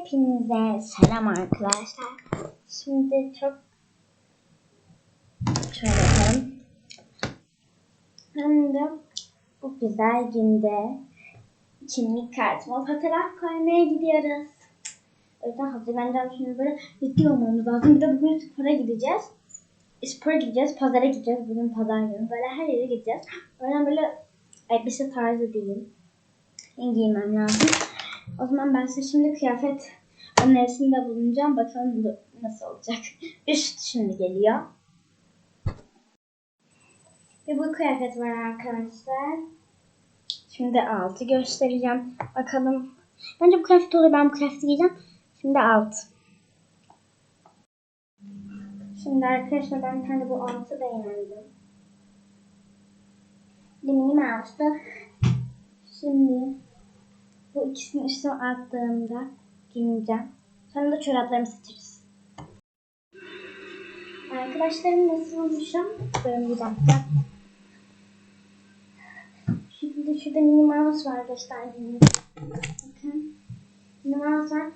Hepinize selam arkadaşlar. Şimdi çok şöyle yapalım. De bu güzel günde kimlik kartıma fotoğraf koymaya gidiyoruz. O yüzden hazırlanacağım şimdi böyle ciddi olmamız lazım. Bir de bugün spora gideceğiz. Spora gideceğiz, pazara gideceğiz. Bugün pazar günü. Böyle her yere gideceğiz. O yüzden böyle elbise tarzı değil. Giymem lazım. O zaman ben size şimdi kıyafet önerisinde bulunacağım. Bakalım nasıl olacak. Üst şimdi geliyor. Ve bu kıyafet var arkadaşlar. Şimdi altı göstereceğim. Bakalım. Bence bu kıyafet olur. Ben bu kıyafeti giyeceğim. Şimdi alt. Şimdi arkadaşlar ben tane bu altı beğendim. Limini mouse'da. İkisini üstüne attığımda giyineceğim. Sonra da çoraplarımı seçeriz. Arkadaşlarım nasıl olmuşum? Böyle bir dakika. Şimdi şurada mini mouse var gösterdiğim. Bakın. Mini mouse var.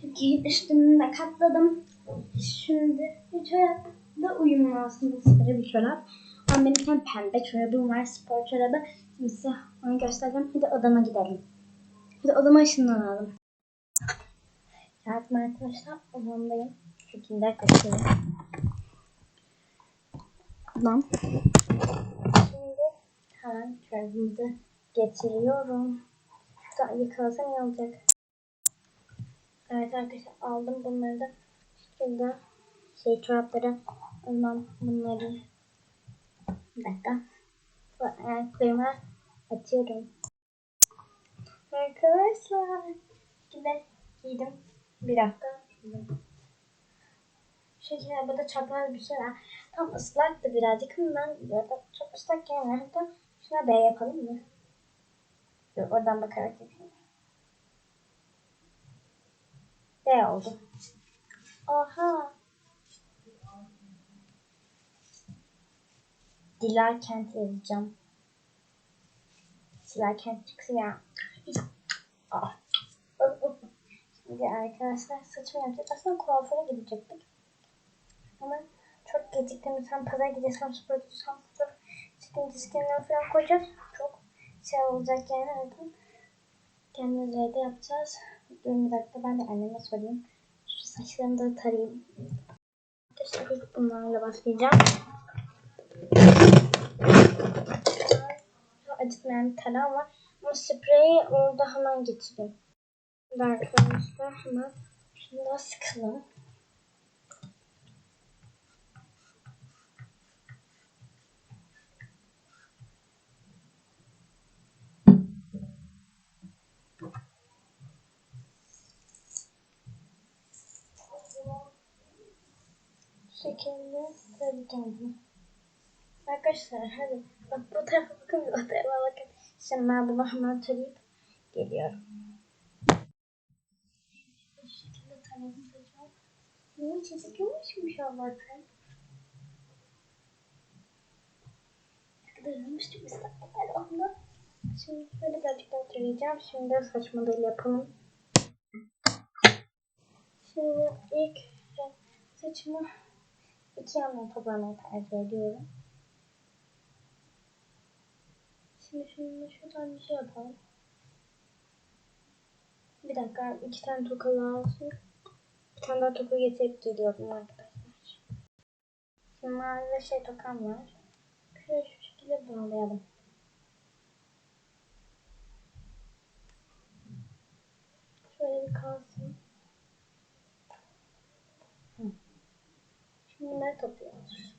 Çünkü üstümü de katladım. Şimdi bu çorap da uyumlu aslında sarı bir çorap. Ama benim pembe çorabım var spor çorabı. Şimdi onu göstereceğim. Hadi odama gidelim. Hadi odama ışınlanalım. Geldim arkadaşlar odamdayım. Şu kinder kaçıyorum. Odam. Şimdi hemen çorabımızı getiriyorum. Şurada yıkalasam iyi olacak. Evet arkadaşlar aldım bunları da. Şurada şey çorapları almam bunları. Bir dakika. Ayaklarıma atıyorum. Arkadaşlar. Şimdi giydim. Bir dakika. Şu şekilde burada çapraz bir şey var. Tam ıslaktı birazcık ama ben burada çok ıslak gelmiyor. Hatta şuna B yapalım mı? Yok oradan bakarak yapayım. B oldu. Aha. Dilar Kent yazacağım. Dilar Kent çıksın ya. Şimdi arkadaşlar saçımı yapacağız. Aslında kuaföre gidecektik. Ama çok geciktim. Sen pazar gideceğim, spor gideceğim, spor çıkınca diskenler falan koyacağız. Çok şey olacak yani. Evet. Kendimize evde yapacağız. Bir dakika ben de anneme sorayım. Şu saçlarımı da tarayayım. Arkadaşlar bunlarla başlayacağım. Acıtmayan bir tarağım var. Spreyi orada hemen getireyim. Arkadaşlar hemen şunu sıkalım. Bu şekilde saracağım. Arkadaşlar hadi bak bu tarafa bakın o tarafa bakın. Şimdi ben bunu hemen tarayıp geliyorum. Bu şekilde taradım saçımı. Niye çizik yumuşmuş Allah'tan. Islak ben onda. Şimdi böyle birazcık daha tarayacağım. Şimdi saç modeli yapalım. Şimdi ilk saçımı iki yandan toplamayı tercih ediyorum. Şimdi şunu şuradan bir şey yapalım. Bir dakika iki tane toka lazım. Bir tane daha toka getirip geliyorum arkadaşlar. Şimdi mavi şey tokam var. Şöyle şu şekilde bağlayalım. Şöyle bir kalsın. Şimdi bunları topluyoruz.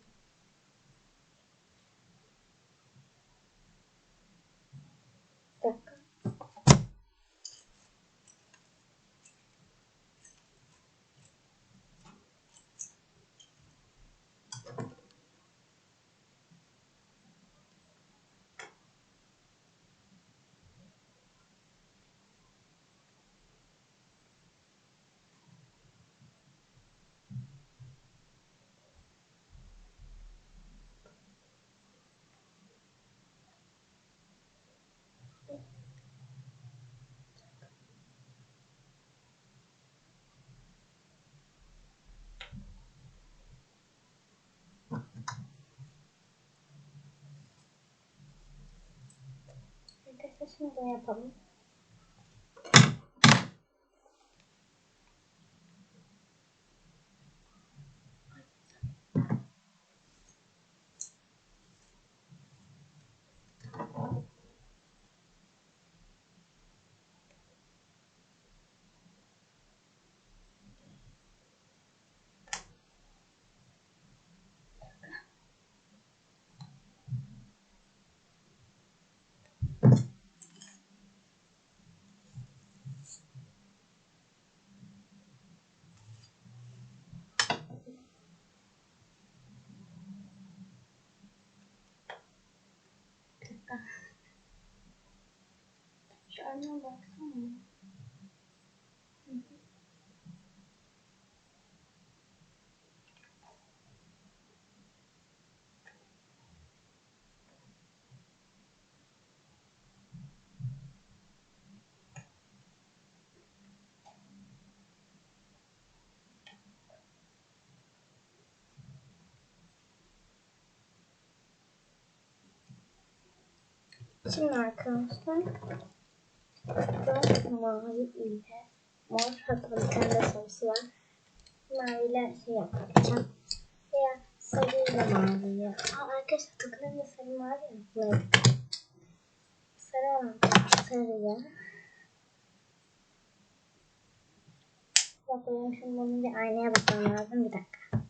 Şimdi bunu yapalım. Bir dakika. Şu önüne baksana. Şimdi arkadaşlar burada mavi ile mor hatta bir tane de sarısı var. Maviyle şey yapacağım. Veya sarıyla maviye. Aa arkadaşlar takılarında sarı mavi ya. Evet. Sarı olan sarıya. Bakıyorum şimdi bunun bir aynaya bakmam lazım. Bir dakika.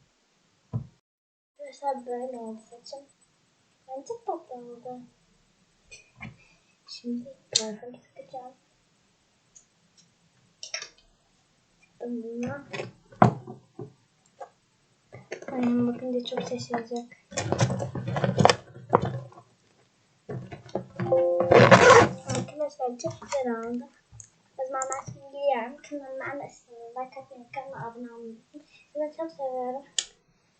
Arkadaşlar böyle oldu saçım. Bence tatlı oldu. Şimdi parfüm sıkacağım. Sıktım bunu. Annem bakınca çok şaşıracak. Arkadaşlar çok güzel oldu. O zaman ben şimdi gidiyorum. Kanalıma da sizin like atmayı, kanalıma abone olmayı. Sizi çok seviyorum.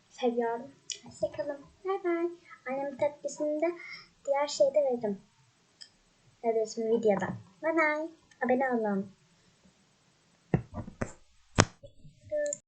Seviyorum. Hoşçakalın. Bay bay. Annemin tepkisini de diğer şeyde veririm. Evet, videoda. Bye bye. Abone olun.